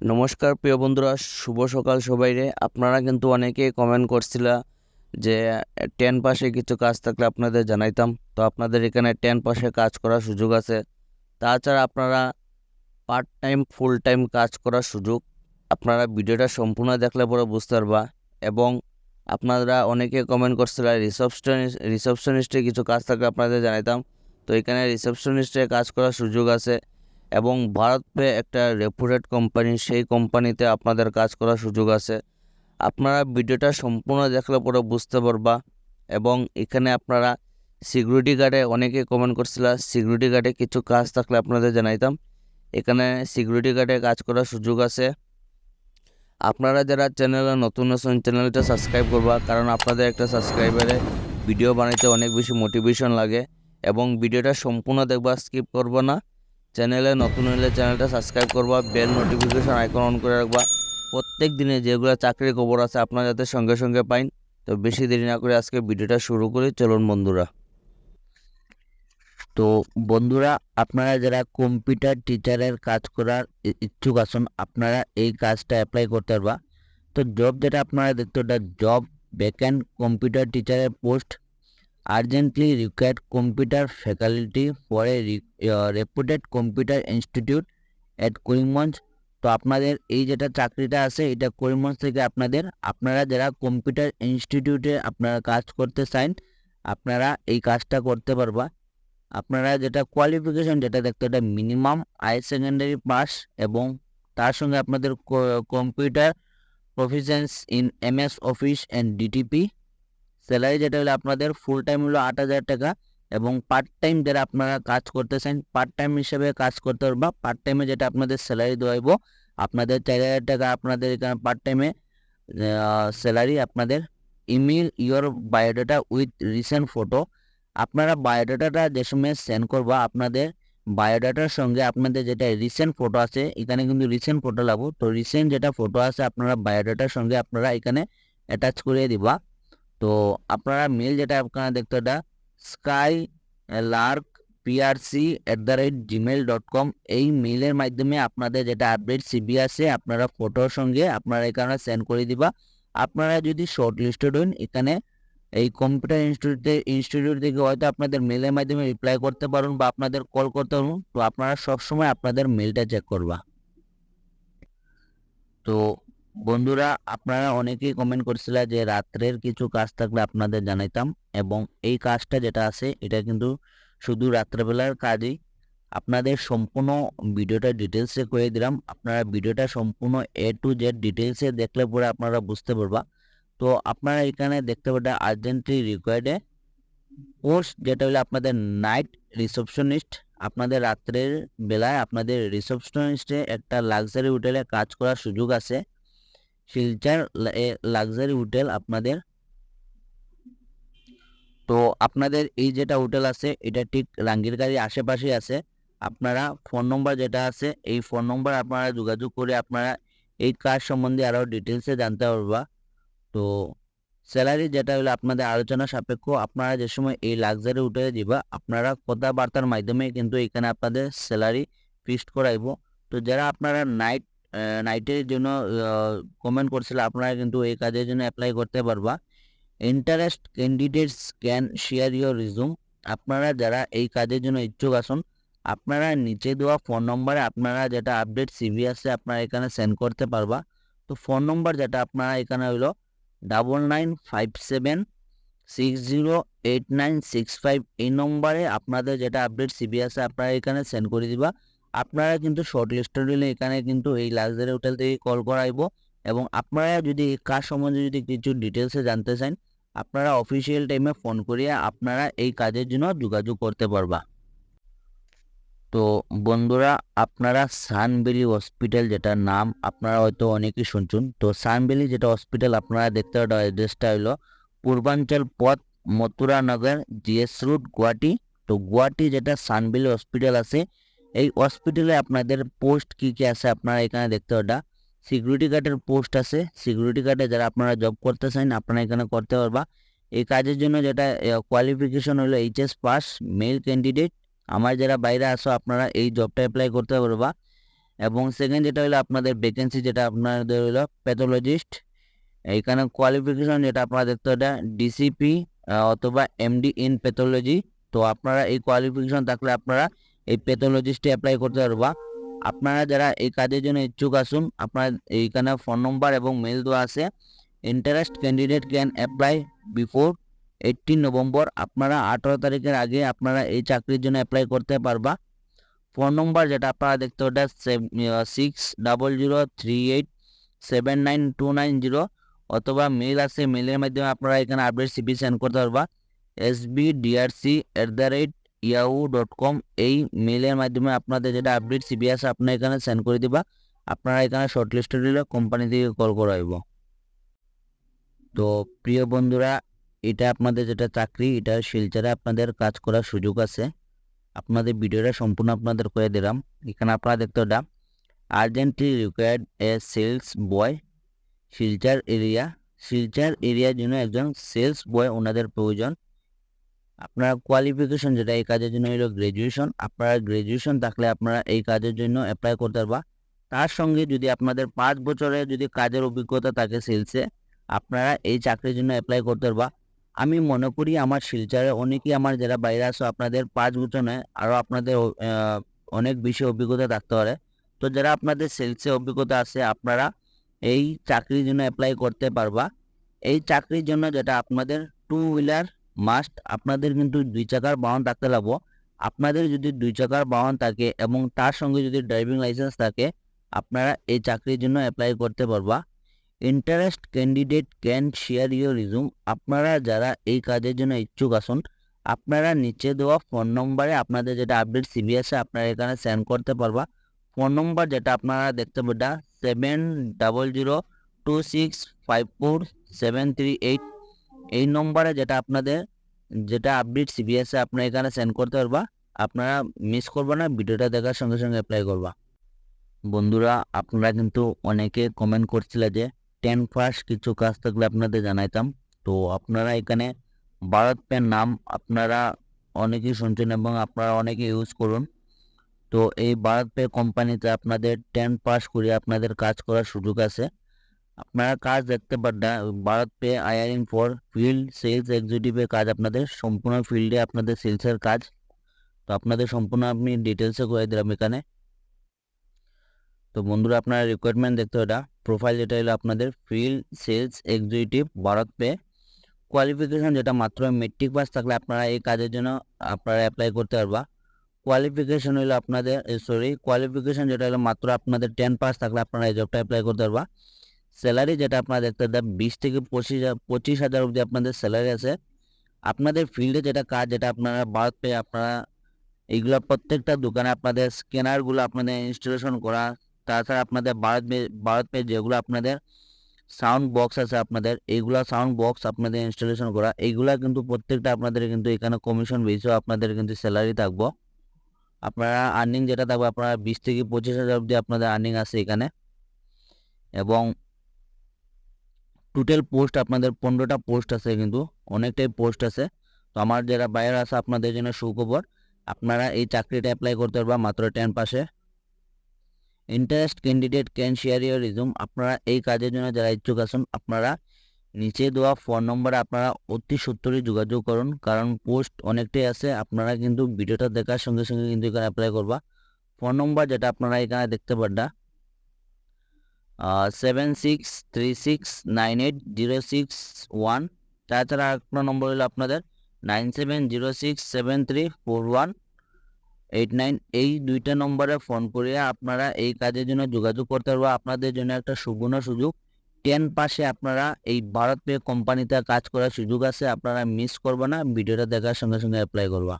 নমস্কার, প্রিয় বন্ধুরা, শুভ সকাল সবাইরে। আপনারা কিন্তু অনেকেই কমেন্ট করছিলা যে টেন পাশে কিছু কাজ থাকলে আপনাদের জানাইতাম। তো আপনাদের এখানে টেন পাশে কাজ করার সুযোগ আছে। তাছাড়া আপনারা পার্ট টাইম ফুল টাইম কাজ করার সুযোগ আপনারা ভিডিওটা সম্পূর্ণ দেখলে পরে বুঝতে পারবা। এবং আপনারা অনেকে কমেন্ট করছিলেন রিসেপশনিস্ট রিসেপশনিস্টে কিছু কাজ থাকলে আপনাদের জানাইতাম। তো এখানে রিসেপশনিস্টে কাজ করার সুযোগ আছে। এবং ভারত পে একটা রেপুটেড কোম্পানি সেই কোম্পানিতে আপনাদের কাজ করার সুযোগ আছে। আপনারা ভিডিওটা সম্পূর্ণ দেখলে পরে বুঝতে পারবা এবং এখানে আপনারা সিকিউরিটি গার্ডে অনেকে কমেন্ট করছিল সিকিউরিটি গার্ডে কিছু কাজ থাকলে আপনাদের জানাইতাম। এখানে সিকিউরিটি গার্ডে কাজ করার সুযোগ আছে। আপনারা যারা চ্যানেলে নতুন নতুন চ্যানেলটা সাবস্ক্রাইব করবা, কারণ আপনাদের একটা সাবস্ক্রাইবারে ভিডিও বানাইতে অনেক বেশি মোটিভেশন লাগে এবং ভিডিওটা সম্পূর্ণ দেখবা স্কিপ করব না। চ্যানেলে নতুন হলে চ্যানেলটা সাবস্ক্রাইব করবা, বেল নোটিফিকেশন আইকন অন করে রাখবা। প্রত্যেক দিনে যেগুলো চাকরির খবর আছে আপনারা যাতে সঙ্গে সঙ্গে পাইন। তো বেশি দেরি না করে আজকে ভিডিওটা শুরু করি, চলুন বন্ধুরা। তো বন্ধুরা, আপনারা যারা কম্পিউটার টিচারের কাজ করার ইচ্ছুক আছেন, আপনারা এই কাজটা অ্যাপ্লাই করতে পারবা। তো জব যেটা আপনারা দেখতে ওটা জব ভ্যাকেন্ট কম্পিউটার টিচারের post urgently required computer faculty a reputed computer institute at Karimganj তো আপনাদের এই যেটা চাকরিটা আছে, এটা করিমগঞ্জ থেকে আপনাদের। আপনারা যারা কম্পিউটার ইনস্টিটিউটে আপনারা কাজ করতে চান, আপনারা এই কাজটা করতে পারবা। আপনারা যেটা কোয়ালিফিকেশন যেটা দেখতে এটা মিনিমাম হায়ার সেকেন্ডারি পাস এবং তার সঙ্গে আপনাদের computer proficiency in M S office and DTP salary যেটা হলো আপনাদের ফুল টাইম হলো আট হাজার টাকা এবং পার্ট টাইম যারা আপনারা কাজ করতেছেন পার্ট টাইম হিসেবে কাজ করতে পারবা পার্ট টাইমে যেটা আপনাদের স্যালারি দেওয়া হইব, আপনাদের চার হাজার টাকা আপনাদের এখানে পার্ট টাইমে স্যালারি আপনাদের email your biodata with recent photo আপনারা বায়োডাটাটা যে সময় সেন্ড করবা, আপনাদের বায়োডাটার সঙ্গে আপনাদের যেটা রিসেন্ট ফটো আছে, এখানে কিন্তু রিসেন্ট ফটো লাগবো, তো রিসেন্ট যেটা ফটো আছে, আপনারা বায়োডাটার সঙ্গে আপনারা এখানে অ্যাটাচ করে দিবা। তো আপনারা মেল যেটা আপনারা দেখতে এটা sky lark PRC at the rate Gmail dot com এই মেলের মাধ্যমে আপনাদের যেটা আপডেট সিবি আছে আপনারা ফটোর সঙ্গে আপনারা এখানে সেন্ড করে দিবা। আপনারা যদি শর্ট লিস্টেড হন, এখানে এই কম্পিউটার ইনস্টিটিউটে ইনস্টিটিউট থেকে হয়তো আপনাদের মেলের মাধ্যমে রিপ্লাই করতে পারুন বা আপনাদের কল করতে পারুন, তো আপনারা সবসময় আপনাদের মেলটা চেক করবা। তো বন্ধুরা, আপনারা অনেকেই কমেন্ট করছিলেন যে রাত্রের কিছু কাজ থাকলে আপনাদের জানাইতাম এবং এই কাজটা যেটা আছে, এটা কিন্তু শুধু রাত্রেবেলার কাজই। আপনাদের সম্পূর্ণ ভিডিওটা ডিটেলসে করে দিলাম। আপনারা ভিডিওটা সম্পূর্ণ এ টু জেড ডিটেলসে দেখলে পরে আপনারা বুঝতে পারবা। তো আপনারা এখানে দেখতে পাবেন আর্জেন্টলি রিকোয়ার্ডে পোস্ট যেটা হলো আপনাদের নাইট রিসেপশনিস্ট আপনাদের রাত্রের বেলায় আপনাদের রিসেপশনিস্টে একটা লাক্সারি হোটেলে কাজ করার সুযোগ আছে। শিলচার লাক্সারি হোটেল আপনাদের। তো আপনাদের এই যেটা হোটেল আছে, এটা ঠিক রাঙ্গিরগাড়ির আশেপাশে আছে। আপনারা ফোন নম্বর যেটা আছে, এই ফোন নম্বর আপনারা যোগাযোগ করে আপনারা এই কাজ সম্বন্ধে আরও ডিটেলসে জানতে পারবা। তো স্যালারি যেটা হলো আপনাদের আলোচনা সাপেক্ষ, আপনারা যে সময় এই লাক্সারি হোটেলে দিবা আপনারা কথাবার্তার মাধ্যমে কিন্তু এখানে আপনাদের স্যালারি ফিক্সড করাইব। তো যারা আপনারা নাইট নাইটের জন্য কমেন্ট করছিল, আপনারা কিন্তু এই কাজের জন্য অ্যাপ্লাই করতে পারবা। Interest candidates can share your resume আপনারা যারা এই কাজের জন্য ইচ্ছুক আসুন আপনারা নিচে দেওয়া ফোন নম্বরে আপনারা যেটা আপডেট সিভি আছে, আপনারা এখানে সেন্ড করতে পারবা। তো ফোন নম্বর যেটা আপনারা এখানে হইল double nine five seven six zero eight nine six five এই নম্বরে আপনাদের যেটা আপডেট সিবি আছে, আপনারা এখানে সেন্ড করে দিবা। আপনারা কিন্তু শর্ট লিস্টেড হলে এখানে কিন্তু এই লাক্সারি হোটেল থেকে কল করাইব এবং আপনারা যদি কাজ সম্বন্ধে যদি কিছু ডিটেলসে জানতে চান, আপনারা অফিসিয়াল টাইমে ফোন করিয়া আপনারা এই কাজের জন্য যোগাযোগ করতে পারবা। তো বন্ধুরা, আপনারা সানবেলি হসপিটাল যেটা নাম আপনারা হয়তো অনেকেই শুনছেন, তো সানবেলি যেটা হসপিটাল আপনারা দেখতে পারেন অ্যাড্রেসটা হলো পূর্বাঞ্চল পথ মথুরানগর জিএস রুট গুয়াহাটি। তো গুয়াহাটি যেটা সানবেলি হসপিটাল আছে এই হসপিটালে আপনাদের পোস্ট কী কী আছে আপনারা এখানে দেখতে পারেন সিকিউরিটি গার্ডের পোস্ট আছে। সিকিউরিটি গার্ডে যারা আপনারা জব করতে চান, আপনারা এখানে করতে পারবা। এই কাজের জন্য যেটা কোয়ালিফিকেশন হলো এইচএস পাস মেল ক্যান্ডিডেট আমার যারা বাইরে আসো আপনারা এই জবটা অ্যাপ্লাই করতে পারবা। এবং সেকেন্ড যেটা হলো আপনাদের ভ্যাকেন্সি যেটা আপনাদের হলো প্যাথোলজিস্ট এইখানে কোয়ালিফিকেশন যেটা আপনারা দেখতে ওটা ডিসিপি অথবা এমডি ইন প্যাথোলজি তো আপনারা এই কোয়ালিফিকেশন থাকলে আপনারা এই প্যাথোলজিস্টে অ্যাপ্লাই করতে পারবা। আপনারা যারা এই কাজের জন্য ইচ্ছুক আসুন আপনারা এইখানে ফোন নম্বর এবং মেল দেওয়া আছে। Interest candidate can apply before eighteen November আপনারা আঠারো তারিখের আগে আপনারা এই চাকরির জন্য অ্যাপ্লাই করতে পারবা। ফোন নম্বর যেটা আপনারা দেখতে ওটা six double zero three eight seven nine two nine zero অথবা মেল আছে মেলের মাধ্যমে আপনারা এখানে আপডেট সিপি সেন্ড করতে পারবা। S B DRC at the rate Yahoo dot com এই মেলের মাধ্যমে আপনাদের যেটা আপডেট সিবি আছে আপনার এখানে সেন্ড করে দিবা। আপনারা এখানে শর্ট লিস্টেড দিলে কোম্পানি থেকে কল করাইব তো প্রিয় বন্ধুরা, এটা আপনাদের যেটা চাকরি, এটা শিলচারে আপনাদের কাজ করার সুযোগ আছে। আপনাদের ভিডিওটা সম্পূর্ণ আপনাদের করে দিলাম। এখানে আপনারা দেখতে ওটা urgently required a sales boy Silchar area Silchar এরিয়ার জন্য একজন সেলস বয় ওনাদের প্রয়োজন। আপনার কোয়ালিফিকেশন যেটা এই কাজের জন্য হলো গ্র্যাজুয়েশন আপনার গ্র্যাজুয়েশন থাকলে আপনারা এই কাজের জন্য অ্যাপ্লাই করতে পারবা। তার সঙ্গে যদি আপনাদের পাঁচ বছরের যদি কাজের অভিজ্ঞতা থাকে সেলসে আপনারা এই চাকরির জন্য অ্যাপ্লাই করতে পারবা। আমি মনে করি আমার শিলচারে অনেকেই আমার যারা বাইরে আসো আপনাদের পাঁচ বছর নয় আরও আপনাদের অনেক বেশি অভিজ্ঞতা থাকতে পারে। তো যারা আপনাদের সেলসে অভিজ্ঞতা আছে, আপনারা এই চাকরির জন্য অ্যাপ্লাই করতে পারবা। এই চাকরির জন্য যেটা আপনাদের টু হুইলার মাস্ট আপনাদের কিন্তু দুই চাকার বাহন থাকতে লাগবো। আপনাদের যদি দুই চাকার বাহন থাকে এবং তার সঙ্গে যদি ড্রাইভিং লাইসেন্স থাকে, আপনারা এই চাকরির জন্য অ্যাপ্লাই করতে পারবা। Interest candidate can share your resume আপনারা যারা এই কাজের জন্য ইচ্ছুক আসুন আপনারা নিচে দেওয়া ফোন নম্বরে আপনাদের যেটা আপডেট সিবি আছে, আপনারা এখানে সেন্ড করতে পারবা। ফোন নম্বর যেটা আপনারা দেখতে পাবেন seven double zero two six five four seven three eight এই নম্বরে যেটা আপনাদের যেটা আপডেট সিবি আছে আপনারা এখানে সেন্ড করতে পারবা, আপনারা মিস করবা না, ভিডিওটা দেখার সঙ্গে সঙ্গে অ্যাপ্লাই করবা। বন্ধুরা, আপনারা কিন্তু অনেকে কমেন্ট করছিল যে টেন ফার্স্ট কিছু কাজ থাকলে আপনাদের জানাইতাম। তো আপনারা এখানে ভারত পেন নাম আপনারা অনেকেই শুনছেন এবং আপনারা অনেকে ইউজ করুন। তো এই ভারত পে কোম্পানিতে আপনাদের টেন পাস করে আপনাদের কাজ করার সুযোগ আছে। আপনারা কাজ দেখতে পারেন BharatPe hiring for field sales এক্সিকিউটিভের কাজ আপনাদের, সম্পূর্ণ ফিল্ডে আপনাদের সেলসের কাজ। তো আপনাদের সম্পূর্ণ আপনি ডিটেলসে করে দিলাম এখানে। তো বন্ধুরা, আপনারা রিকোয়ারমেন্ট দেখতে এটা প্রোফাইল যেটা হলো আপনাদের, field sales executive BharatPe. Qualification যেটা মাত্র মেট্রিক পাস থাকলে আপনারা এই কাজের জন্য আপনারা অ্যাপ্লাই করতে পারবা। কোয়ালিফিকেশন হলো আপনাদের সরি কোয়ালিফিকেশন যেটা হলো মাত্র আপনাদের টেন পাস থাকলে আপনারা এই জবটা অ্যাপ্লাই করতে পারবা। স্যালারি যেটা আপনারা দেখতে দেন বিশ থেকে পঁচিশ পঁচিশ হাজার অবধি আপনাদের স্যালারি আছে। আপনাদের ফিল্ডে যেটা কাজ যেটা আপনারা ভারত পে আপনারা এইগুলো প্রত্যেকটা দোকানে আপনাদের স্ক্যানারগুলো আপনাদের ইনস্টলেশন করা, তাছাড়া আপনাদের ভারত ভারত পে যেগুলো আপনাদের সাউন্ড বক্স আছে আপনাদের, এইগুলা সাউন্ড বক্স আপনাদের ইনস্টলেশন করা, এইগুলা কিন্তু প্রত্যেকটা আপনাদের কিন্তু এখানে কমিশন বেসও আপনাদের কিন্তু স্যালারি থাকব। আপনারা আর্নিং যেটা থাকবে আপনারা বিশ থেকে পঁচিশ হাজার অবধি আপনাদের আর্নিং আছে এখানে। এবং টোটাল পোস্ট আপনাদের পনেরোটা পোস্ট আছে কিন্তু, অনেকটাই পোস্ট আছে। তো আমার যারা বাইরে আছে আপনাদের জন্য সুখবর, আপনারা এই চাকরিটা অ্যাপ্লাই করতে পারবা মাত্র টেন পাশে interest candidate can share your resume আপনারা এই কাজের জন্য যারা ইচ্ছুক আছেন, আপনারা নিচে দেওয়া ফোন নম্বরে আপনারা অতি সত্তরই যোগাযোগ করুন, কারণ পোস্ট অনেকটাই আছে, আপনারা কিন্তু ভিডিওটা দেখার সঙ্গে সঙ্গে কিন্তু এখানে অ্যাপ্লাই করবা। ফোন নম্বর যেটা আপনারা এখানে দেখতে পারডা seven six three six nine eight zero six one তাছাড়া একটা নম্বর হলো আপনাদের nine seven zero six seven three four one eight nine এই দুইটা নম্বরে ফোন করে আপনারা এই কাজের জন্য যোগাযোগ করতে পারব। আপনাদের জন্য একটা সুবর্ণ সুযোগ। টেন পাশে আপনারা এই ভারত পে কোম্পানিতে কাজ করার সুযোগ আছে। আপনারা মিস করবে না, ভিডিওটা দেখার সঙ্গে সঙ্গে অ্যাপ্লাই করবা।